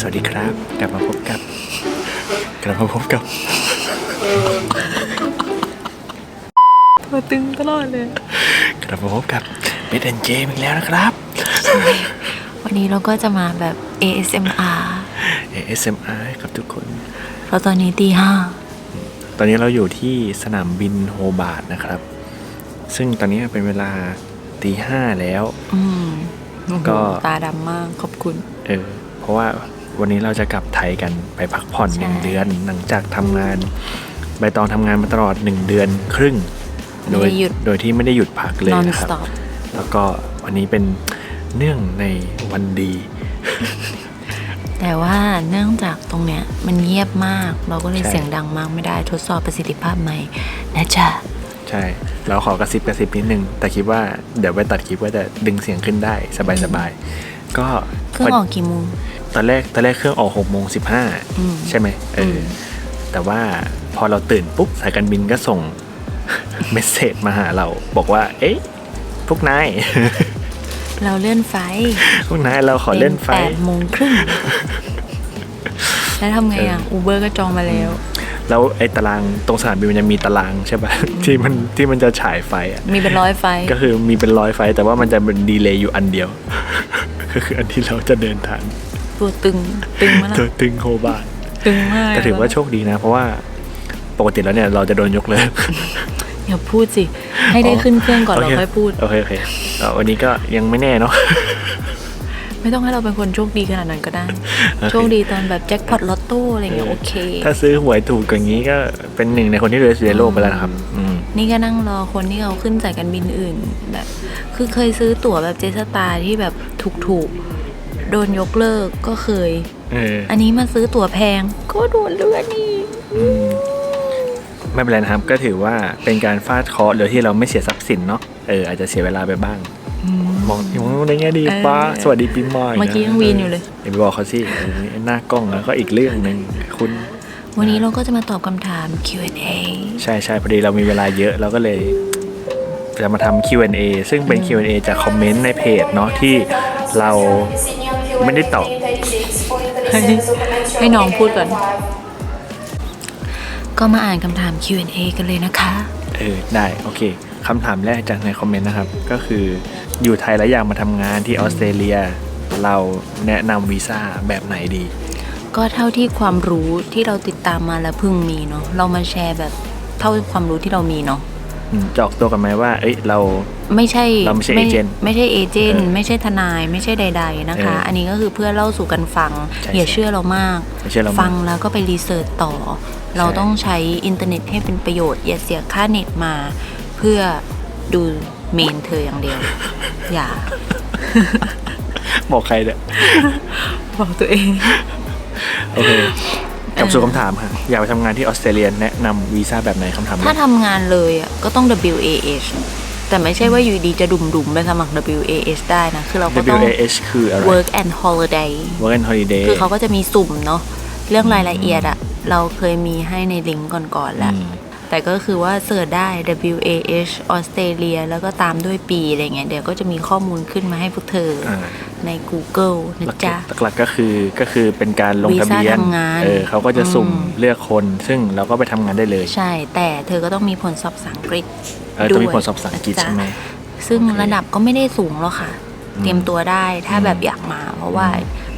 สวัสดีครับ กลับมาพบกับ กลับมาพบกับ ตัวตึงตลอดเลย กลับมาพบกับเบดแอนเจมอีกแล้วนะครับ วันนี้เราก็จะมาแบบ ASMR ASMR ให้กับทุกคน เพราะตอนนี้ตีห้าตอนนี้เราอยู่ที่สนามบินโฮบาร์ดนะครับ ซึ่งตอนนี้เป็นเวลาตีห้าแล้ว อืมก็ ตาดำมากขอบคุณ เออเพราะว่า วันนี้เราจะกลับไทยกันไปพักผ่อนใช่หนึ่งเดือน หลังจากทำงานใบตองทำงานมาตลอดหนึ่งเดือนครึ่ง โดยไม่ได้หยุดโดยที่ไม่ได้หยุดพักเลย non นะครับ stop แล้วก็วันนี้เป็นเนื่องในวันดี แต่ว่าเนื่องจากตรงเนี้ยมันเงียบมาก เราก็เลยใช่เสียงดังมากไม่ได้ทดสอบประสิทธิภาพใหม่นะจ๊ะใช่ เราขอกระซิบกระซิบนิดนึง แต่คิดว่าเดี๋ยวไปตัดคลิปว่าจะดึงเสียงขึ้นได้สบายๆก็เครื่องออกกี่โมงต อนแรกตอนแรกเครื่องออกหกโมงสิบห้าอืมใช่ไหมเอออมแต่ว่าพอเราตื่นปุ๊บสายการบินก็ส่งเมสเซจมาหาเรา บอกว่า เอ๊ะพวกนายเราเลื่อนไฟพวกนายเราขอเล่นไฟแปดโมงครึ่งแล้วทำไงอะอูเบอร์ก็จองมาแล้ว แล้วไอ้ตารางตรงสนามบินมันจะมีตารางใช่ปะที่มันที่มันจะฉายไฟอะมีเป็นร้อยไฟ ก็คือมีเป็นร้อยไฟ แต่ว่ามันจะเป็นดีเลย์อยู่อันเดียวก็คืออันที่เราจะเดินทาง ตัวตึงตึงมากเธอตึงโฮบาร์ดตึงมากแต่ถือว่าโชคดีนะ เพราะว่าปกติแล้วเนี่ยเราจะโดนยกเลิกอย่าพูดสิ ให้ได้ขึ้นเครื่องก่อนเราโค่อยพูด โอเคโอเคเอ่อวันนี้ก็ยังไม่แน่เนาะไม่ต้องให้เราเป็นคนโชคดีขนาดนั้นก็ได้โอเคโชคดีตอนแบบแจ็คพอตลอตโต้อะไรเงี้ยโอเค ถ้าซื้อหวยถูกอย่างนี้ก็เป็นหนึ่งในคนที่รวยสุดในโลกไปแล้วนะครับอืมนี่ก็นั่งรอคนที่เขาขึ้นสายการบินอื่นแบบ คือเคยซื้อตั๋วแบบเจสตาที่แบบถูกๆ โดนยกเลิกก็เคย เอออันนี้มาซื้อตั๋วแพง ก็โดนเลื่อนอีกอืมไม่เป็นไรนะครับ ก็ถือว่าเป็นการฟาดเคราะห์โดยที่เราไม่เสียทรัพย์สินเนาะเอออาจจะเสียเวลาไปบ้างมองมองในแง่ดีเออป้าสวัสดีปีใหม่เมื่อกี้ยังวีนอยู่เลยเดี๋ยวไปบอกเขาสิเออหน้ากล้องแล้วก็อีกเรื่องหนึ่งคุณวันนี้เราก็จะมาตอบคำถาม Q&A ใช่ใช่พอดีเรามีเวลาเยอะเราก็เลยจะมาทำ Q&A ซึ่งเป็น Q&A จากคอมเมนต์ในเพจเนาะที่เรา ไม่ได้ตอบให้ให้น้องพูดก่อน ก็มาอ่านคำถาม Q&A กันเลยนะคะ เออ ได้ โอเคคำถามแรกจากในคอมเมนต์นะครับ ก็คืออยู่ไทยแล้วอยากมาทำงานที่ออสเตรเลีย เราแนะนำวีซ่าแบบไหนดี ก็เท่าที่ความรู้ที่เราติดตามมาแล้วเพิ่งมีเนาะเรามาแชร์แบบเท่าความรู้ที่เรามีเนาะอืม จะออกตัวกันไหมว่า เอ้ยเรา ไม่ใช่เราไม่ใช่เอเจนต์ไม่ใช่เอเจนต์เออไม่ใช่ทนาย ไม่ใช่ใด ๆนะคะเอออัอันนี้ก็คือเพื่อเล่าสู่กันฟัง ใช่อย่าใช่เชื่อเรามาก อย่าเชื่อเรามากฟังแล้วก็ไปรีเสิร์ชต่อ เราต้องใช้อินเทอร์เน็ตให้เป็นประโยชน์ อย่าเสียค่าเน็ตมา เพื่อดูเมนเธออย่างเดียว อย่า บอกใครเนี่ย บอกตัวเอง โอเค กลับสู่คำถามค่ะ อยากไปทำงานที่ออสเตรเลียแนะนำวีซ่าแบบไหนคำถามแรถ้ากทำงานเลยอะก็ต้อง WAH แต่ไม่ใช่ว่าอยู่ดีจะดุ่มๆไปสมัคร WAH ได้นะ คือเราก็ต้อง WAH คืออะไร Work and Holiday Work and Holiday คือเขาก็จะมีสุ่มเนาะเรื่องรายละเอียดอะเราเคยมีให้ในลิงก์ก่อนๆแล้วอืมแต่ก็คือว่าเสิร์ชได้ WAH ออสเตรเลียแล้วก็ตามด้วยปีอะไรเงี้ยเดี๋ยวก็จะมีข้อมูลขึ้นมาให้พวกเธอออ่า ใน Google นะหลักจ๊ะ หลักๆก็คือก็คือเป็นการลงทะเบียนวีซ่าทำงานเออเขาก็จะสุ่มอืมเลือกคน ซึ่งเราก็ไปทำงานได้เลย ใช่ แต่เธอก็ต้องมีผลสอบภาษาอังกฤษเออต้องมีด้วยผลสอบภาษาอังกฤษนะจ๊ะใช่ไหมซึ่งโอเคระดับก็ไม่ได้สูงหรอกค่ะ เตรียมตัวได้ถ้าแบบอยากมา เพราะว่า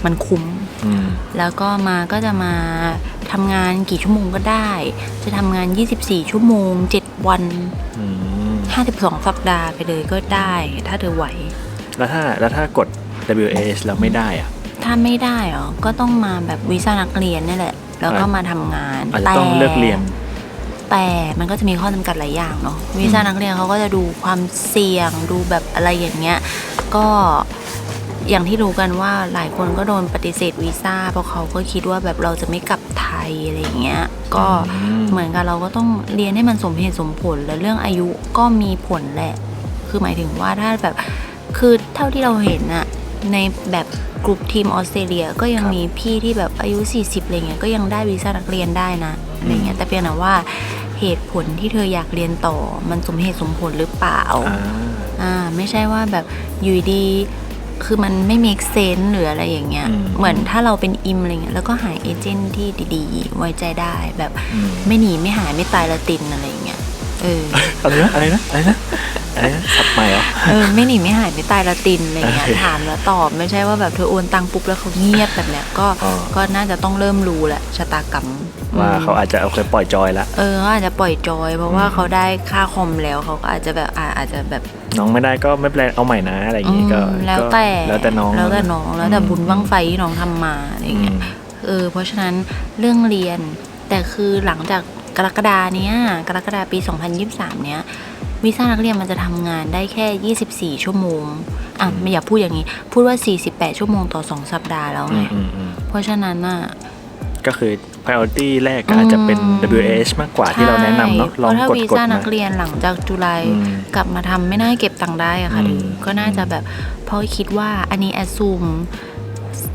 มันคุ้มอืมแล้วก็มาก็จะมาทำงานกี่ชั่วโมงก็ได้ จะทำงาน 24 ชั่วโมง 7 วันอืม52 สัปดาห์ไปเลยก็ได้ ถ้าเธอไหว แล้วถ้าแล้วถ้ากด WAH แล้วไม่ได้อะถ้าไม่ได้เหรอก็ต้องมาแบบวีซ่านักเรียนนี่แหละ แล้วก็อะมาทำงานอาจจะต้องเลิกเรียน แต่มันก็จะมีข้อจำกัดหลายอย่างเนาะวีซ่านักเรียนเขาก็จะดูความเสี่ยงดูแบบอะไรอย่างเงี้ย ก็อย่างที่รู้กันว่าหลายคนก็โดนปฏิเสธวีซ่าเพราะเขาก็คิดว่าแบบเราจะไม่กลับไทยอะไรอย่างเงี้ยก็อืมเหมือนกับเราก็ต้องเรียนให้มันสมเหตุสมผลและเรื่องอายุก็มีผลแหละ คือหมายถึงว่าถ้าแบบคือเท่าที่เราเห็นอะ ในแบบกลุ่มทีมออสเตรเลียก็ยังครับมีพี่ที่แบบอายุ 40อะไรเงี้ยก็ยังได้วีซ่านักเรียนได้นะอะไรเงี้ยแต่เพียงแต่ว่าเหตุผลที่เธออยากเรียนต่อ มันสมเหตุสมผลหรือเปล่าอ่าอ่าไม่ใช่ว่าแบบอยู่ดีคือมันไม่ make sense หรืออะไรอย่างเงี้ยอืมเหมือนถ้าเราเป็นอิมอะไรเงี้ยแล้วก็หาเอเจนต์ที่ดีๆ ไว้ใจได้แบบอืมไม่หนีไม่หายไม่ตายละตินอะไรอย่างเงี้ยเอออะไรนะอะไรนะอะไรนะ อะไรนะสับใหม่เหรอ เออไม่หนีไม่หายไม่ตายละตินอะไรเงี้ยโอเคถามแล้วตอบไม่ใช่ว่าแบบเธอโอนตังปุ๊บแล้วเขาเงียบแบบเนี้ยก็อ๋อ ก็น่าจะต้องเริ่มรู้แหละชะตากรรมว่าอืมเขาอาจจะโอเคปล่อยจอยละ เออเขาอาจจะปล่อยจอย เพราะว่าเขาได้ค่าคอมแล้วเขาก็อาจจะแบบอ่าอาจจะแบบ น้องไม่ได้ก็ไม่เป็นไรเอาใหม่นะอะไรอย่างงี้ก็อืมแล้วแต่ก็แล้วแต่น้องแล้วแต่น้องแล้วแต่อืมบุญบังไฟที่น้องทำมาอะไรอืเงี้ยมเออเพราะฉะนั้นเรื่องเรียนแต่คือหลังจากกรกฎาเนี้ยกรกฎาปี 2023 เนี้ย วีซ่านักเรียนมันจะทำงานได้แค่ 24 ชั่วโมง อะไม่อยากพูดอย่างนี้ พูดว่า 48 ชั่วโมงต่อ 2 สัปดาห์แล้วอืไงมอืมอืมเพราะฉะนั้นน่ะ ก็คือ priority แรกก็อาจจะเป็นอืม WH มากกว่าที่เราแนะนำเนาะใช่ลองเพราะถ้ากดวีกดซ่านัมากเรียนหลังจากจุฬาอืมกลับมาทำไม่น่าเก็บตังค์ได้อะค่ะอืมหรือก็น่าจะแบบเพราะคิดว่าอันนี้แอดซูม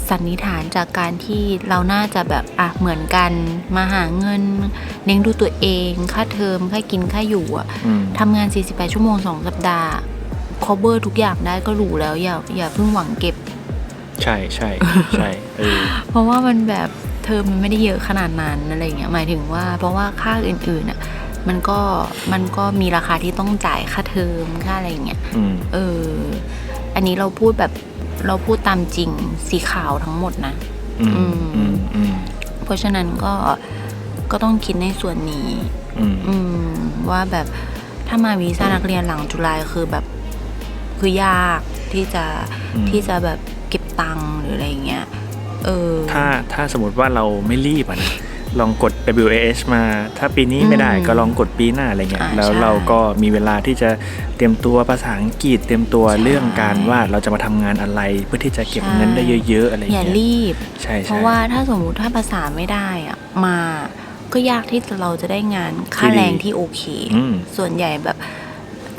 สันนิษฐานจากการที่เราน่าจะแบบอะเหมือนกันมาหาเงินเลี้ยงดูตัวเอง ค่าเทอมค่ากินค่าอยู่อะอืม ทำงาน 48 ชั่วโมง 2 สัปดาห์ cover ทุกอย่างได้ก็หรูแล้ว อย่าอย่าเพิ่งหวังเก็บ ใช่ใช่ใช่เออ เพราะว่ามันแบบเทอมมันไม่ได้เยอะขนาดนั้นอะไรเงี้ยหมายถึงว่าเพราะว่าค่าอื่นๆอะมันก็มันก็มีราคาที่ต้องจ่ายค่าเทอมค่าอะไรเงี้ย อืม เออ อันนี้เราพูดแบบ เราพูดตามจริงสีขาวทั้งหมดนะอืมอืมอืมอืมเพราะฉะนั้นก็ก็ต้องคิดในส่วนนี้ อืม อืม ว่าแบบถ้ามาวีซ่านักเรียนหลังจุฬาคือแบบคือยากที่จะอืม ที่จะแบบเก็บตังค์หรืออะไรเงี้ยเออ ถ้าถ้าสมมติว่าเราไม่รีบอะนะ ลองกด WAH มา ถ้าปีนี้ไม่ได้อืมก็ลองกดปีหน้าอะไรเงี้ยอ่าแล้วใช่เราก็มีเวลาที่จะเตรียมตัวภาษาอังกฤษเตรียมตัวใช่เรื่องการว่าเราจะมาทำงานอะไร เพื่อที่จะเก็บเงินได้เยอะ ๆ อะไรอย่าเงี้ยรีบ ใช่เพใช่ราะว่าถ้าสมมุติถ้าภาษาไม่ได้อะมาก็ยากที่เราจะได้งานค่าที่ดีแรงที่โอเคอืมส่วนใหญ่แบบ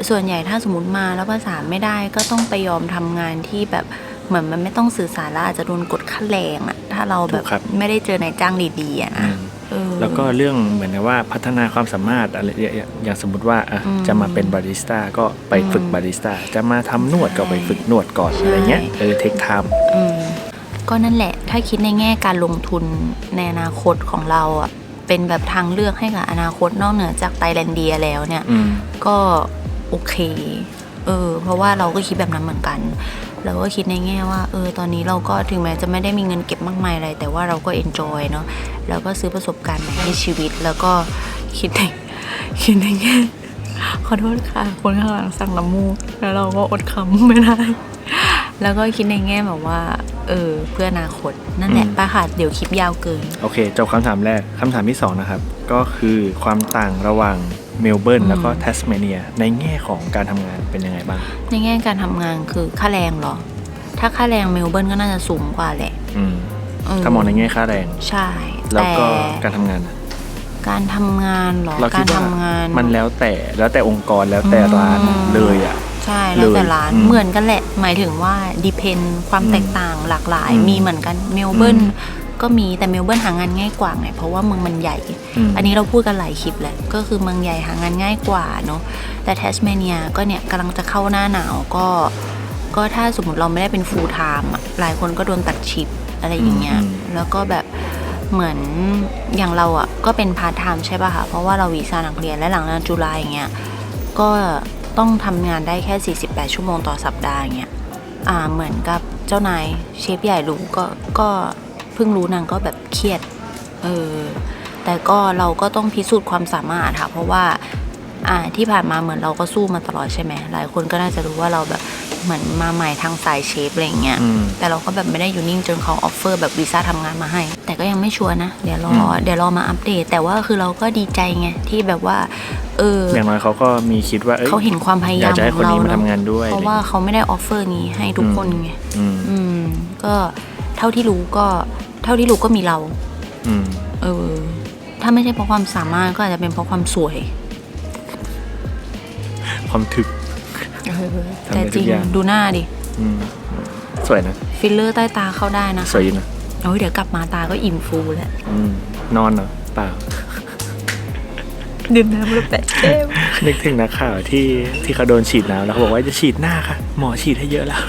ส่วนใหญ่ถ้าสมมติมาแล้วภาษาไม่ได้ก็ต้องไปยอมทำงานที่แบบเหมือนมันไม่ต้องสื่อสารแล้วอาจจะโดนกดค่าแรงอะถ้าเราแบบถูกครับไม่ได้เจอนายจ้างดีๆอะอืนะมเออ แล้วก็เรื่องเหมือนกับว่าพัฒนาความสามารถอะไรอย่างอย่างสมมติว่าอะอืมจะมาเป็นบาริสต้าก็ไปฝึกอืมบาริสต้าจะมาทำนวดก็ไปใช่ฝึกนวดก่อนใช่อะไรเงี้ยเออเทคไทม์อืมก็นั่นแหละ ถ้าคิดในแง่การลงทุนในอนาคตของเราอะเป็นแบบทางเลือกให้กับอนาคตนอกเหนือจากไตแลนเดียแล้วเนี่ยอืมก็โอเคเออเพราะว่าเราก็คิดแบบนั้นเหมือนกัน เราก็คิดในแง่ว่าเออตอนนี้เราก็ถึงแม้จะไม่ได้มีเงินเก็บมากมายอะไร แต่ว่าเราก็เอนจอยเนาะแล้วก็ซื้อประสบการณ์ใหม่ให้ชีวิต แล้วก็คิดในคิดในแง่ขอโทษค่ะ คนข้างหลังสั่งน้ำมูก แล้วเราก็อดคำไม่ได้ แล้วก็คิดในแง่แบบว่า เออ เพื่ออนาคต นั่นแหละอืมไปค่ะเดี๋ยวคลิปยาวเกิน โอเค จบคำถามแรกคำถามที่สองนะครับ ก็คือความต่างระหว่าง เมลเบิร์นอืมแล้วก็แทสเมเนีย ในแง่ของการทำงานเป็นยังไงบ้าง ในแง่การทำงานคือค่าแรงเหรอ ถ้าค่าแรงเมลเบิร์นก็น่าจะสูงกว่าแหละอืมเออถ้ามองในแง่ค่าแรง ใช่แล้วแต่ก็การทำงานอะการทำงานเหรอเราคิกาดรว่าทำงานมันแล้วแต่แล้วแต่องค์กรแล้วแต่ร้านอืมเลยอะ ใช่แล้วแต่เลยร้านอืมเหมือนกันแหละ หมายถึงว่าดิเพนความอืมแตกต่างหลากหลายอืมมีเหมือนกันเมลเบิร์นอืม ก็มีแต่เมลเบิร์นหางานง่ายกว่าไงเพราะว่าเมืองมันใหญ่มอันนี้เราพูดกันหลายคลิปแหละก็คือเมืองใหญ่หางานง่ายกว่าเนาะแต่แทสเมเนียก็เนี่ยกำลังจะเข้าหน้าหนาวก็ ก็ถ้าสมมติเราไม่ได้เป็นฟูลไทม์อะหลายคนก็โดนตัดชิปอะไรอย่างเงี้ยอืมแล้วก็แบบเหมือนอย่างเราอะก็เป็นพาร์ทไทม์ใช่ป่ะคะเพราะว่าเราวีซ่านักเรียนและหลังจากจุฬาอย่างเงี้ยก็ต้องทำงานได้แค่ 48 ชั่วโมงต่อสัปดาห์อย่างเงี้ยอ่าเหมือนกับเจ้านายเชฟใหญ่รู้ก็ก็ เพิ่งรู้นางก็แบบเครียด เออ แต่ก็เราก็ต้องพิสูจน์ความสามารถค่ะ เพราะว่า อ่าที่ผ่านมาเหมือนเราก็สู้มาตลอดใช่ไหมหลายคนก็น่าจะรู้ว่าเราแบบเหมือนมาใหม่ทางสายเชฟอะไรอย่างเงี้ย อืม แต่เราก็แบบไม่ได้อยู่นิ่งจนเขาออฟเฟอร์แบบวีซ่าทำงานมาให้ แต่ก็ยังไม่ชัวร์นะ เดี๋ยวรออืมเดี๋ยวรอมาอัปเดต แต่ว่าคือเราก็ดีใจไงที่แบบว่า เออ อย่างน้อยเขาก็มีคิดว่าอ้ย เขาเห็นความพยาายอยามกจะให้ขคอนงเรานี้มาเนทำงาอะนด้วย เพราะว่าเขาไม่ได้ออฟเฟอร์นี้ให้ทุกคนไง อืม อืม ก็เท่าที่รู้ก็ เท่าที่รู้ก็มีเรา อืม เออ ถ้าไม่ใช่เพราะความสามารถก็อาจจะเป็นเพราะความสวย ความถึกทำได้แต่จริงทุกอย่าง ดูหน้าดิ อืม สวยนะ ฟิลเลอร์ใต้ตาเข้าได้นะสวยอยู่นะ โอ้ยเดี๋ยวกลับมาตาก็อิ่มฟูแล้วอืม นอนเหรอเปล่า ดื่มน้ำแล้วแปะแก้มนึกถึงนักข่าวที่ที่เขาโดนฉีดน้ำแล้วเขาบอกว่าจะฉีดหน้าค่ะ หมอฉีดให้เยอะแล้ว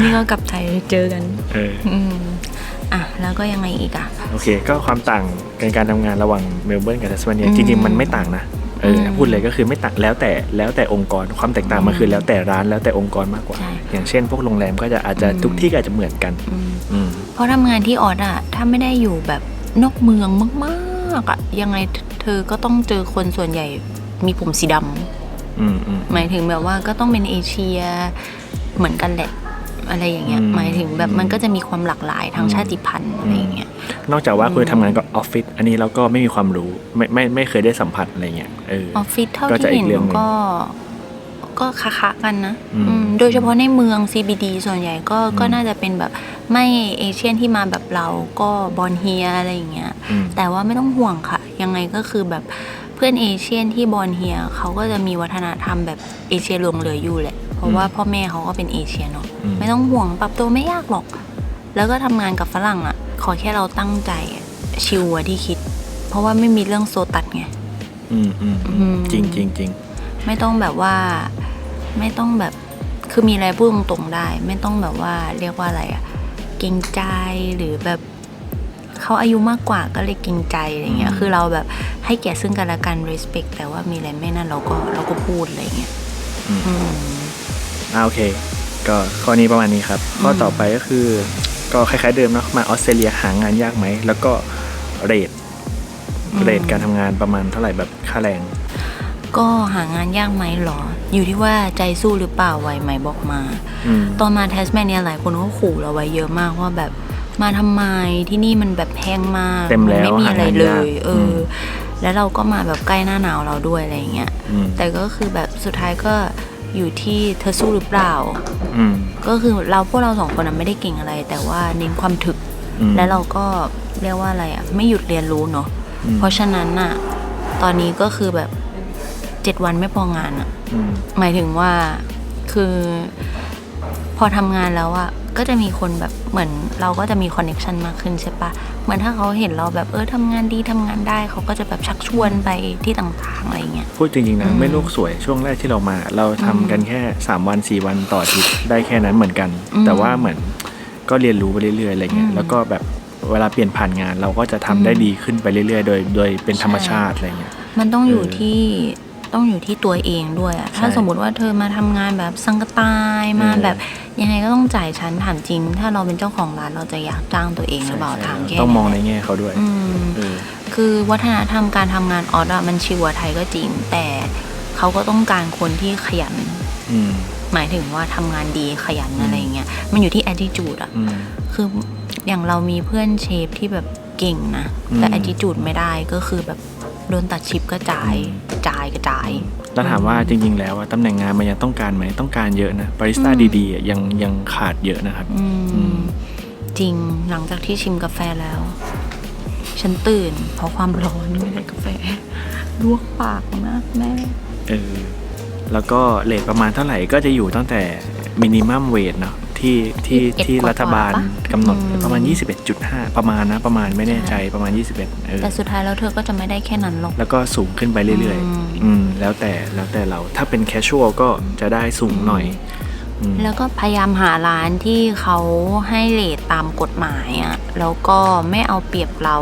นี่ก็กลับไทยเจอกันเอออืมอะแล้วก็ยังไงอีกอะ โอเค ก็ความต่างในการทำงานระหว่างเมลเบิร์นกับทัสมาเนียอืมจริงๆมันไม่ต่างนะเอออืมพูดเลยก็คือไม่ต่างแล้วแต่แล้วแต่องค์กรความแตกต่างมันคือแล้วแต่ร้านแล้วแต่องค์กรมากกว่า ใช่อย่างเช่น พวกโรงแรมก็จะอาจจะอืม ทุกที่ก็อาจจะเหมือนกัน อืม อืม เพราะทำงานที่ออสอะถ้าไม่ได้อยู่แบบนอกเมืองมากๆอะยังไงเธอก็ต้องเจอคนส่วนใหญ่มีผมสีดำอืมอืมหมายถึงแบบว่าก็ต้องเป็นเอเชียเหมือนกันแหละ อะไรอย่างเงี้ยอืมหมายถึงแบบมันก็จะมีความหลากหลายทางอืมชาติพันธุ์อะไรอย่างเงี้ย นอกจากว่าอืมคุณทำงานกับออฟฟิศอันนี้เราก็ไม่มีความรู้ไม่ไม่ไม่เคยได้สัมผัสอะไรเงี้ยเออออฟฟิศเท่าก็จะที่อีเห็กนเรื่องหนึ่งก็ก็ค้าๆกันนะอืมอืมโดยเฉพาะในเมือง CBD ส่วนใหญ่ก็อืมก็น่าจะเป็นแบบไม่เอเชียนที่มาแบบเราก็บอลเฮียอะไรอย่างเงี้ยอืมแต่ว่าไม่ต้องห่วงค่ะ ยังไงก็คือแบบเพื่อนเอเชียนที่บอลเฮียเขาก็จะมีวัฒนธรรมแบบเอเชียหลงเหลืออยู่แหละเพ ราะว่าพ่อแม่เขาก็เป็นเอเชียเนาะอืมไม่ต้องห่วงปรับตัวไม่ยากหรอก แล้วก็ทำงานกับฝรั่งอะ่ะ ขอแค่เราตั้งใจอะชิวอะที่คิด เพราะว่าไม่มีเรื่องโซตัดไงอืมอืมอืมอืมจริงจริงจริงไม่ต้องแบบว่าไม่ต้องแบบคือมีอะไรพูดตรงๆได้ ไม่ต้องแบบว่าเรียกว่าอะไรอะเกรงใจหรือแบบเขาอายุมากกว่าก็เลยเกรงใจอะไรเงี้ยอืมคือเราแบบให้เกียรติซึ่งกันและกัน respect แต่ว่ามีอะไรไม่นั่นเราก็เราก็พูดอะไรเงี้ย อืม อืมอ่าโอเค ก็ข้อนี้ประมาณนี้ครับ ข้ออืมต่อไปก็คือ ก็คล้ายๆเดิมเนาะมาออสเตรเลียหางานยากไหม แล้วก็เรทเรทการทำงานประมาณเท่าไหร่แบบค่าแรง ก็หางานยากไหมเหรอ อยู่ที่ว่าใจสู้หรือเปล่าไหวไหมบอกมาอืมตอนมาเทสแมนเนี่ยหลายคนก็ขู่เราไว้เยอะมากว่าแบบมาทำไมที่นี่มันแบบแพงมากเต็มแล้วนไม่มีอะไรหางานเลยากยเอออ แล้วเราก็มาแบบใกล้หน้าหนาวเราด้วยอะไรอย่างเงี้ยอืมแต่ก็คือแบบสุดท้ายก็ อยู่ที่เธอสู้หรือเปล่า อืม ก็คือเราพวกเราสองคนนะไม่ได้เก่งอะไร แต่ว่าเน้นความถึก อืม และเราก็เรียกว่าอะไรอะ ไม่หยุดเรียนรู้เนาะอืมเพราะฉะนั้นน่ะ ตอนนี้ก็คือแบบเจ็ดวันไม่พองานอะ อืม หมายถึงว่าคือ พอทำงานแล้วอะก็จะมีคนแบบเหมือนเราก็จะมีคอนเน็ชันมากขึ้นใช่ปะเหมือนถ้าเขาเห็นเราแบบเออทำงานดีทำงานได้เขาก็จะแบบชักชวนไปที่ต่างๆอะไรเงี้ยพูดจริงๆนะอืมไม่โลกสวยช่วงแรกที่เรามา เราทำกันแค่ 3 วัน 4 วันต่ออาทิตย์ได้แค่นั้นเหมือนกันอืมแต่ว่าเหมือนก็เรียนรู้ไปเรื่อยๆอะไรเงี้อืยมแล้วก็แบบเวลาเปลี่ยนผ่านงานเราก็จะทำได้อืมดีขึ้นไปเรื่อยๆ โดยโดยเป็นธรรมใช่ชาติอะไรเงี้ยมันต้องอยู่เออที่ต้องอยู่ที่ตัวเองด้วยอะถ้าใช่สมมติว่าเธอมาทำงานแบบสังกตายมาเออแบบ ยังไงก็ต้องจ่ายฉันถามจริง ถ้าเราเป็นเจ้าของร้านเราจะอยากจ้างตัวเองหรือเปล่าใช่ถามใช่แค่ต้องมองในนั้นแหละแง่เขาด้วยอืมเออคือวัฒนธรรมการทำงานออสอะมันชิวกว่าไทยก็จริง แต่เขาก็ต้องการคนที่ขยันอืมหมายถึงว่าทำงานดีขยันอะไรอย่างเงี้ยมันอยู่ที่ attitude อะอืมคืออย่างเรามีเพื่อนเชฟที่แบบเก่งนะอืมแต่ attitude ไม่ได้ก็คือแบบโดนตัดชิปก็จ่ายอืมจ่ายกระจาย แล้วถามว่าจริง ๆ แล้วอะตำแหน่งงานมันยังต้องการไหมต้องการเยอะนะบาริสต้าอืมดีๆอะยังยังขาดเยอะนะครับอืมอืมจริงหลังจากที่ชิมกาแฟแล้ว ฉันตื่น เพราะความร้อนไม่ได้กาแฟลวกปากมากแม่เออแล้วก็เลทประมาณเท่าไหร่ก็จะอยู่ตั้งแต่มินิมัมเวทเนาะ ที่ที่21ที่กว่าๆรัฐบาลปะกำหนดอืม ประมาณ 21.5 ประมาณนะ ประมาณไม่แน่ใจประมาณ 21เออแต่สุดท้ายแล้วเธอก็จะไม่ได้แค่นั้นหรอก แล้วก็สูงขึ้นไปเรื่อยอืม ๆอืมแล้วแต่แล้วแต่เราถ้าเป็นแคชชวลก็จะได้สูงหน่อยอืม แล้วก็พยายามหาร้านที่เขาให้เลทตามกฎหมายอะ่ะ แล้วก็ไม่เอาเปรียบเรา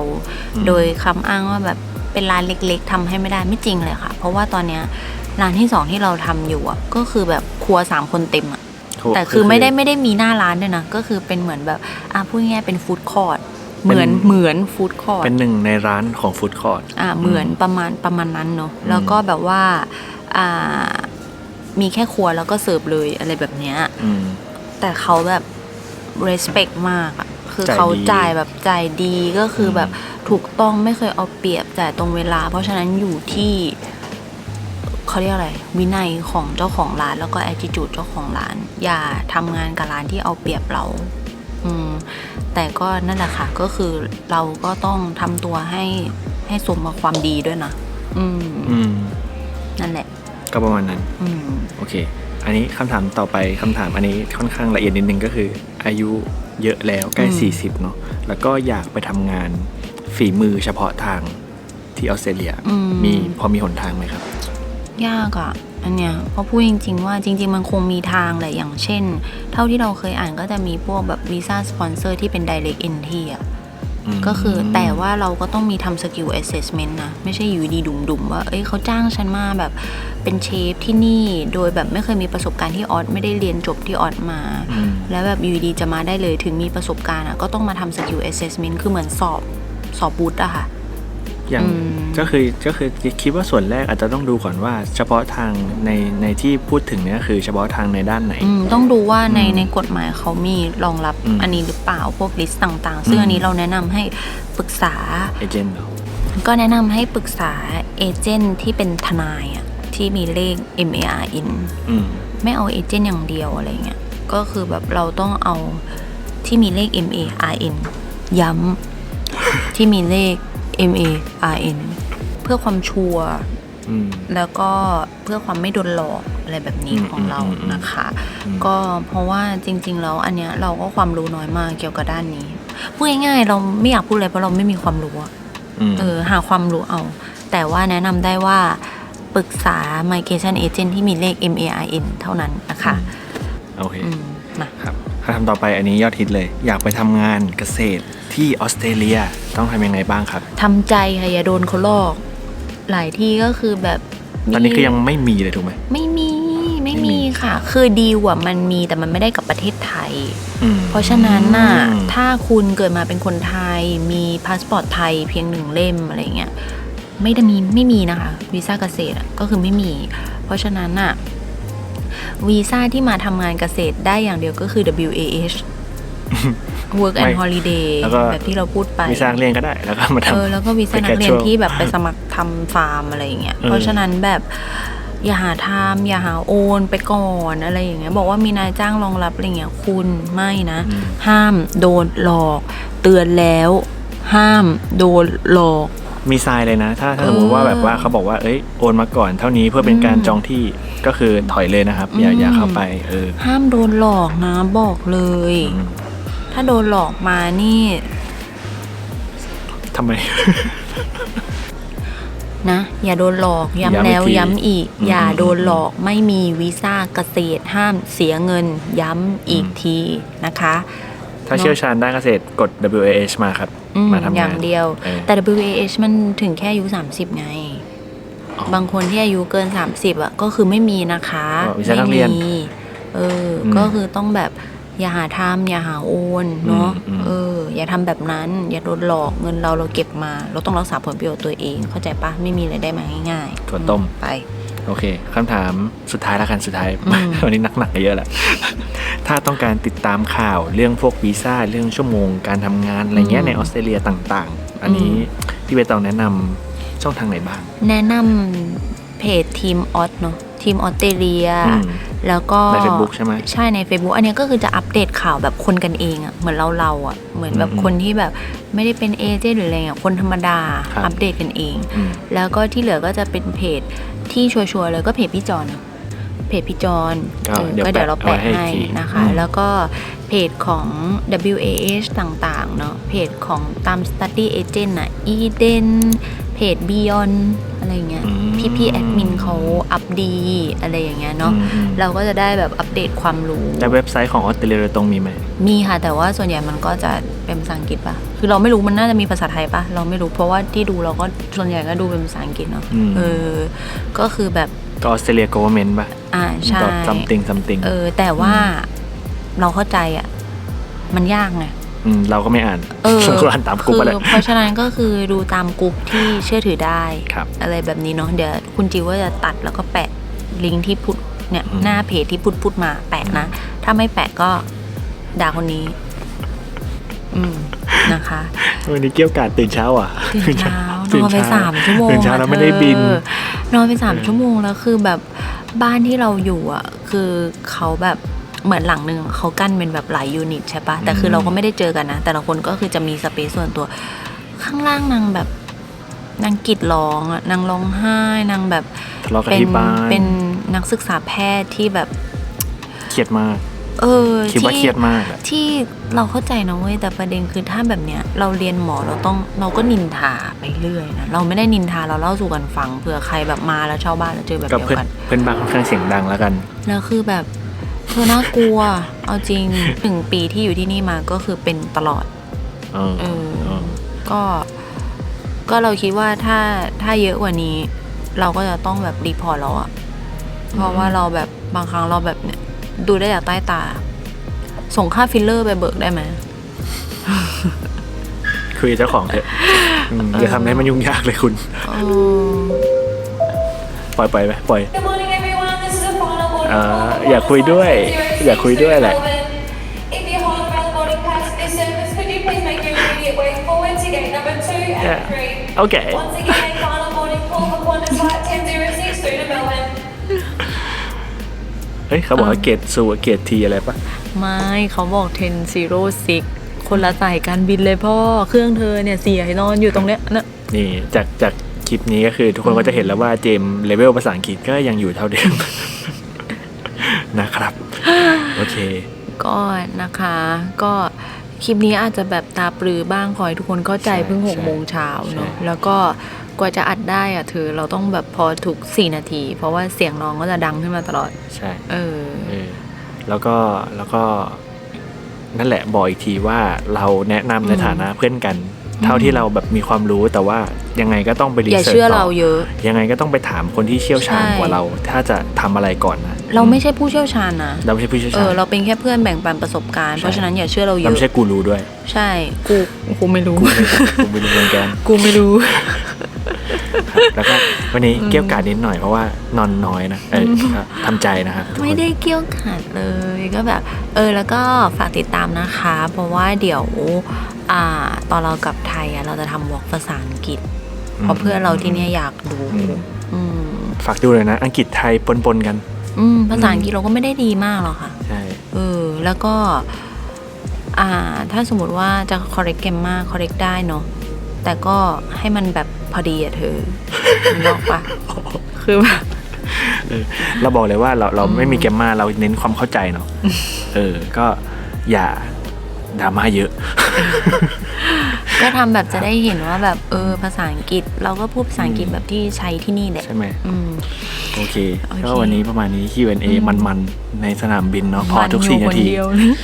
อืม โดยคำอ้างว่าแบบเป็นร้านเล็กๆทำให้ไม่ได้ไม่จริงเลยค่ะ เพราะว่าตอนเนี้ยร้านที่สองที่เราทำอยู่อะก็คือแบบครัวสามคนเต็มอะ แต่คือไม่ได้ไม่ได้มีหน้าร้านด้วยนะ ก็คือเป็นเหมือนแบบอะพูดง่ายๆเป็นฟู้ดคอร์ทเหมือนเหมือนฟู้ดคอร์ทเป็นหนึ่งในร้านของฟู้ดคอร์ทอ่าเหมือนประมาณประมาณนั้นเนอะแล้วก็แบบว่าอ่ามีแค่ครัวแล้วก็เสิร์ฟเลยอะไรแบบเนี้ยอืมแต่เขาแบบ respect มากอะคือจ่ายดีเขาจ่ายแบบจ่ายดีก็คืออมแบบถูกต้องไม่เคยเอาเปรียบจ่ายตรงเวลา เพราะฉะนั้นอยู่ที่ เขาเรียกอะไร วินัยของเจ้าของร้าน แล้วก็ attitude เจ้าของร้าน อย่าทำงานกับร้านที่เอาเปรียบเรา อืม แต่ก็นั่นแหละค่ะ ก็คือเราก็ต้องทำตัวให้ให้สมกับความดีด้วยนะอืมอืมนั่นแหละ ก็ประมาณนั้น อืม โอเค อันนี้คำถามต่อไปคำถามอันนี้ค่อนข้างละเอียดนิดนึงก็คือ อายุเยอะแล้วใกล้อืม40เนาะแล้วก็อยากไปทำงานฝีมือเฉพาะทางที่ออสเตรเลียอืมมีพอมีหนทางไหมครับ ยากอะอันเนี้ยเพราะพูดจริง ๆ ว่าจริง ๆ มันคงมีทางแหละอย่างเช่น เท่าที่เราเคยอ่านก็จะมีพวกแบบวีซ่าสปอนเซอร์ที่เป็น direct entry อะมก็คือแต่ว่าเราก็ต้องมีทำสกิล assessment นะ ไม่ใช่อยู่ดีดุมๆ ว่า เอ้ยเขาจ้างฉันมาแบบเป็นเชฟที่นี่โดยแบบไม่เคยมีประสบการณ์ที่ออสไม่ได้เรียนจบที่ออสมาอืมแล้วแบบอยู่ดีจะมาได้เลยถึงมีประสบการณ์อะก็ต้องมาทำสกิล assessment คือเหมือนสอบสอบบูธอะค่ะ อย่างอืมก็คือก็คือคิดว่าส่วนแรกอาจจะต้องดูก่อนว่าเฉพาะทางในในที่พูดถึงเนี่ยคือเฉพาะทางในด้านไหนอืมต้องดูว่าในอืมในกฎหมายเขามีรองรับอืมอันนี้หรือเปล่าพวกลิสต์ต่างๆ ซึ่งอืมอันนี้เราแนะนำให้ปรึกษาเอเจนต์เหรอก็แนะนำให้ปรึกษาเอเจนต์ที่เป็นทนายอะที่มีเลข MARN อืมไม่เอาเอเจนต์อย่างเดียวอะไรเงี้ยก็คือแบบเราต้องเอาที่มีเลข MARN ย้ำที่มีเลข MARN เพื่อความชัวร์อืมแล้วก็เพื่อความไม่โดนหลอกอะไรแบบนี้อืมของเราอืมอืมนะคะอืมก็เพราะว่าจริง ๆ แล้วอันเนี้ยเราก็ความรู้น้อยมากเกี่ยวกับด้านนี้พูดง่ายๆเราไม่อยากพูดอะไรเพราะเราไม่มีความรู้อะอืมเออหาความรู้เอา แต่ว่าแนะนำได้ว่าปรึกษา Migration Agent ที่มีเลข MARN เท่านั้นนะคะ โอเคอืมมาครับคำถามต่อไปอันนี้ยอดฮิตเลย อยากไปทำงานเกษตร ที่ออสเตรเลียต้องทำยังไงบ้างครับ ทำใจค่ะอย่าโดนเขาหลอก หลายที่ก็คือแบบมีตอนนี้คือยังไม่มีเลยถูกไหม ไม่มีไม่ไม่มีมีค่ะ คือดีลอะมันมีแต่มันไม่ได้กับประเทศไทย อืม เพราะฉะนั้นน่ะอืม ถ้าคุณเกิดมาเป็นคนไทย มีพาสปอร์ตไทยเพียงหนึ่งเล่มอะไรเงี้ยไม่ได้มีไม่มีนะคะวีซ่าเกษตรอะก็คือไม่มี เพราะฉะนั้นน่ะวีซ่าที่มาทำงานเกษตรได้อย่างเดียวก็คือ WAH Work and ไม่ Holiday แล้วก็ แบบที่เราพูดไปวีซ่านักเรียนก็ได้แล้วก็มาทำ เออแล้วก็วีซ่าเป็นนักเรียน casual ที่แบบไปสมัครทำฟาร์มอะไรอย่างเงี้ยเออเพราะฉะนั้นแบบอย่าหาทำอย่าหาโอนไปก่อนอะไรอย่างเงี้ยบอกว่ามีนายจ้างรองรับอะไรเงี้ยคุณไม่นะ อืม ห้ามโดนหลอก เตือนแล้ว ห้ามโดนหลอก มีทรายเลยนะ ถ้าถ้าสมมติว่าแบบว่าเขาบอกว่าเอ้ยโอนมาก่อนเท่านี้เพื่อเป็นการอืมจองที่ก็คือถอยเลยนะครับ อย่าอืมอย่าเข้าไปเออห้ามโดนหลอกนะบอกเลย อืม ถ้าโดนหลอกมานี่ทำไม นะ อย่าโดนหลอกย้ำย้ำอีกแล้วทีย้ำอีก อืมอย่าโดนหลอกไม่มีวีซ่าเกษตรห้ามเสียเงิน ย้ำอีกทีนะคะ ถ้าเชี่ยวชาญด้านเกษตรกด WAH มาครับ อืมมาทำงานอย่างเดียว เออ แต่ WAH มันถึงแค่อายุ 30 ไง อ๋อบางคนที่อายุเกิน 30 อะ ก็คือไม่มีนะคะอ๋อวีซ่านักเรียนมีเอออ ม ก็คือต้องแบบ อย่าหาทำอย่าหาโอนเนาะอืมอืมเออ อย่าทำแบบนั้น อย่าโดนหลอกเงินเราเราเก็บมา เราต้องรักษาผลประโยชน์ตัวเอง เข้าใจปะไม่มีอะไรได้มาง่ายๆถั่วต้มไป โอเคคำถามสุดท้ายแล้วกันสุดท้ายอืมวันนี้หนักๆเยอะแหละถ้าต้องการติดตามข่าวเรื่องพวกวีซ่าเรื่องชั่วโมงการทำงานอะไรเงี้ยในออสเตรเลียต่าง ๆ อันนี้พี่เบตองแนะนำช่องทางไหนบ้าง แนะนำเพจทีมออสเนาะ ทีมออสเตรเลียอืมแล้วก็ใน Facebook ใช่ไหมใช่ใน Facebook อันเนี้ยก็คือจะอัปเดตข่าวแบบคนกันเองอะเหมือนเราเราๆอะเหมือนแบบอืมคนที่แบบไม่ได้เป็นเอเจนต์หรืออะไรอะคนธรรมดาครับอัปเดตกันเองอืมแล้วก็ที่เหลือก็จะเป็นเพจที่ชัวร์ๆเลยก็เพจพี่จอนอะเพจพี่จอนก็เออเดี๋ยวก็เดี๋ยวเราแปะแปะเอาไว้ให้ให้อีกทีนะคะอืมแล้วก็เพจของ WAH ต่างๆเนาะเพจของตาม Study Agent อะ Eden เพ จ Beyond อะไรอย่างเงี้ยอืมพี่ๆแอดมินเขาอัปดีอะไรอย่างเงี้ยเนาะอืมเราก็จะได้แบบอัปเดตความรู้แต่เว็บไซต์ของออสเตรเลียโดยตรงมีไหมมีค่ะ แต่ว่าส่วนใหญ่มันก็จะเป็นภาษาอังกฤษปะคือเราไม่รู้มันน่าจะมีภาษาไทยปะเราไม่รู้เพราะว่าที่ดูเราก็ส่วนใหญ่ก็ดูเป็นภาษาอังกฤษเนาะอืมเออก็คือแบบก็ออสเตรเลีย government ป่ะอ่าใช่ซัมติงซัมติงเออแต่ว่าเราเข้าใจอะมันยากไง มเราก็ไม่อ่านเออเราอ่านตามกลุ่มคืไปเลยเพราะฉะนั้นก็คือดูตามกลุ่มที่เชื่อถือได้ ครับ อะไรแบบนี้เนาะเดี๋ยวคุณจิวว่าจะตัดแล้วก็แปะลิงก์ที่พูดเนี่ยอืม หน้าเพจที่พูดพูดมาแปะนะ ถ้าไม่แปะก็ด่าคนนี้ อืมนะคะ วันนี้เกี่ยวกาดตื่นเช้าอะตื่นเช้านตื่อนไปสามชั่วโมงตื่นเช้าอะแล้วไม่ได้บิน เธอนอนไปสามชั่วโมงแล้วคือแบบบ้านที่เราอยู่อะ คือเขาแบบ เหมือนหลังหนึ่งเขากั้นเป็นแบบหลายยูนิตใช่ปะแต่คือเราก็ไม่ได้เจอกันนะ แต่ละคนก็คือจะมีสเปซส่วนตัว ข้างล่างนางแบบนางกรีดร้องอะนางร้องไห้นางแบบทะเลาะกันเป็นที่บ้านเป็นนักศึกษาแพทย์ที่แบบเครียดมาก เออคิดว่าที่เครียดมากอะที่เราเข้าใจนะเว้ยแต่ประเด็นคือถ้าแบบเนี้ย เราเรียนหมอเราต้องเราก็นินทาไปเรื่อยนะเราไม่ได้นินทาเราเล่าสู่กันฟังเผื่อใครแบบมาแล้วชาวบ้านแล้วเจอแบบกับเดียวเพื่อนกันเพื่อนบ้านค่อนข้างเสียงดังแล้วกันแล้วคือแบบ เธอน่ากลัว เอาจริงหนึ่งปีที่อยู่ที่นี่มาก็คือเป็นตลอดเออเออเออก็ ก็เราคิดว่าถ้าถ้าเยอะกว่านี้ เราก็จะต้องแบบรีพอร์ตแล้วอะเพราะว่าเราแบบบางครั้งเราแบบเนี่ยดูได้จากใต้ตา ส่งค่าฟิลเลอร์ไปเบิกได้ไหม คุยกับเจ้าของเถอะอืมอย่าทำให้มันยุ่งยากเลยคุณ เออ ปล่อยไปไหมปล่อย Good morning, อ่า call. อยากคุยด้วย อยากคุยด้วยแหละ If you hold around the boarding pass for this service, could you please make your immediate way forward to gate number two and Yeah. three? โอเค Once again, a final boarding call for Qantas flight 1006 through to Melbourne. เฮ้ยเขาบอกว่าเกรดสูเกรดทีอะไรปะไม่เขาบอก 10 zero six คนละสายการบินเลยพ่อ เครื่องเธอเนี่ยเสียนอนอยู่ตรงเนี้ยนะนี่จากจากคลิปนี้ก็คือทุกคนก็จะเห็นแล้วว่าเจมส์เลเวลภาษาอังกฤษก็ยังอยู่เท่าเดิม นะครับ โอเค ก็นะคะ ก็คลิปนี้อาจจะแบบตาปรือบ้างขอให้ทุกคนเข้าใจใช่เพิ่งหกใช่โมงเช้าเนอะใช่แล้วก็กว่าจะอัดได้อะเธอเราต้องแบบพอถูก4นาที เพราะว่าเสียงน้องก็จะดังขึ้นมาตลอด ใช่ เออเออแล้วก็แล้วก็นั่นแหละบอกอีกทีว่าเราแนะนำในอืมฐานะเพื่อนกัน เท่าที่เราแบบมีความรู้แต่ว่ายังไงก็ต้องไปรีอย่าเสิร์ชเชื่อต่เราเยอะ ยังไงก็ต้องไปถามคนที่เชี่ยวชาญใช่กว่าเรา ถ้าจะทำอะไรก่อนนะเราไม่ใช่ผู้เชี่ยวชาญนะเราไม่ใช่ผู้เชี่ยวเอชาญอเราเป็นแค่เพื่อนแบ่งปันประสบการณ์ใช่เพราะฉะนั้นอย่าเชื่อเราเยเราอะไม่ใช่กูรูด้วย ใช่กูกูไม่รู้กูไม่กูไม่รู้เหมือนกันกูไม่รู้ครับแล้วก็วันนี้เกี่ยวกาดนิดหน่อยเพราะว่านอนน้อยนะเออครับทำใจนะครับทุกคนไม่ได้เกี่ยวขัดเลยก็แบบ เออแล้วก็ฝากติดตามนะคะ เพราะว่าเดี๋ยว อ่า ตอนเรากลับไทยอะเราจะทำวอล์กภาษาอังกฤษ เพราะเพื่อนเราที่เนี่ยอยากดูอืมอืมฝากดูเลยนะ อังกฤษไทยปนๆกัน อืมภาษาอังกฤษเราก็ไม่ได้ดีมากหรอกค่ะใช่เออแล้วก็ อ่า ถ้าสมมติว่าจะ correct grammar correct ได้เนาะแต่ก็ให้มันแบบพอดีอะเธอนึกออกปะคือแบบเราบอกเลยว่าเราเราไม่มีแกมมาเราเน้นความเข้าใจเนาะเออ ก็อย่า ดราม่าเยอะ ก็ทำแบบจะได้เห็นว่าแบบเออภาษาอังกฤษ เราก็พูดภาษาอังกฤษแบบที่ใช้ที่นี่แหละใช่ไหม อืม โอเค โอเค ก็วันนี้ประมาณนี้ Q&A อืมมันๆ ในสนามบินเนาะพอทุกมัสี่ยู่นาคนทีเดียวเลย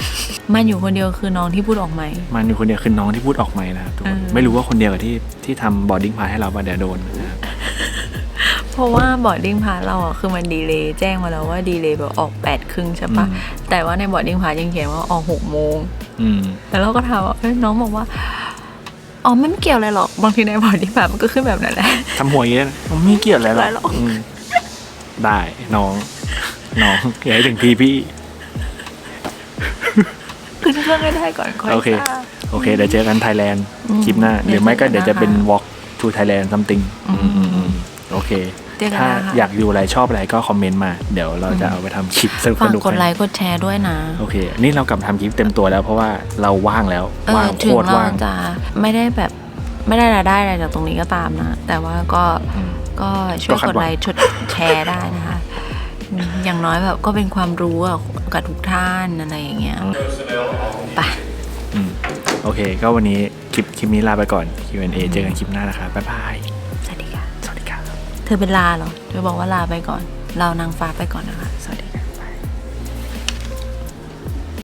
มันอยู่คนเดียวคือน้องที่พูดออกไหม มันอยู่คนเดียวคือน้องที่พูดออกใหม่นะครับทุกคน เออ ไม่รู้ว่าคนเดียวกับที่ที่ทำบอร์ดิ้งพาให้เราปะเดี๋ยวโดนนะครับ เพราะว่าบอร์ดดิ้งพาสเราอะคือมันดีเลย์แจ้งมาแล้วว่าดีเลย์แบบออกแปดครึ่งใช่ปะอืม แต่ว่าในบอร์ดดิ้งพาสยังเขียนว่าออกหกโมงอืม แล้วเราก็ถามว่าเอ้ยน้องบอกว่าอ๋อไม่เกี่ยวอะไรหรอกบางทีในบอร์ดดิ้งพาสมันก็ขึ้นแบบนั้นแหละทำหัวเยอะนะไม่เกี่ยวอะไรหรอะไรหรออกกอืมได้น้องน้องอย่าให้ถึงพี่พี่ขึ้นเครื่องให้ได้ก่อนค่อยโอเคทราบโอเคเดี๋ยวเจอกันไทยแลนด์อืมคลิปหน้าหรือไม่ก็เดี๋ยวจะเป็นเดี๋ยวเจอกันนะคะ walk to Thailand something อืมอืมอืมโอเค เจอกันถ้านะคะอยากดูอะไรชอบอะไรก็คอมเมนต์มา เดี๋ยวเราจะเอาไปทำคลิปสนุกฝากสนุกกดไลค์กดแชร์ด้วยนะโอเค นี่เรากลับมาทำคลิปเต็มตัวแล้วเพราะว่าเราว่างแล้ว เอว่าองโคถึงตรเราว่าง จะไม่ได้แบบไม่ได้รายได้อะไรจากตรงนี้ก็ตามนะ แต่ว่าก็อืมก็ช่วยก็คาดกดหวัง ไลค์ชดแชร์ได้นะคะอืมอย่างน้อยแบบก็เป็นความรู้อะกับทุกท่านอะไรอย่างเงี้ยไป อืมโอเค ก็วันนี้คลิปคลิปนี้ลาไปก่อน Q&A เจอกันคลิปหน้านะครับบ๊ายบาย เธอเป็นลาเหรอ เธอบอกว่าลาไปก่อน เรานางฟ้าไปก่อนนะคะ สวัสดีค่ะ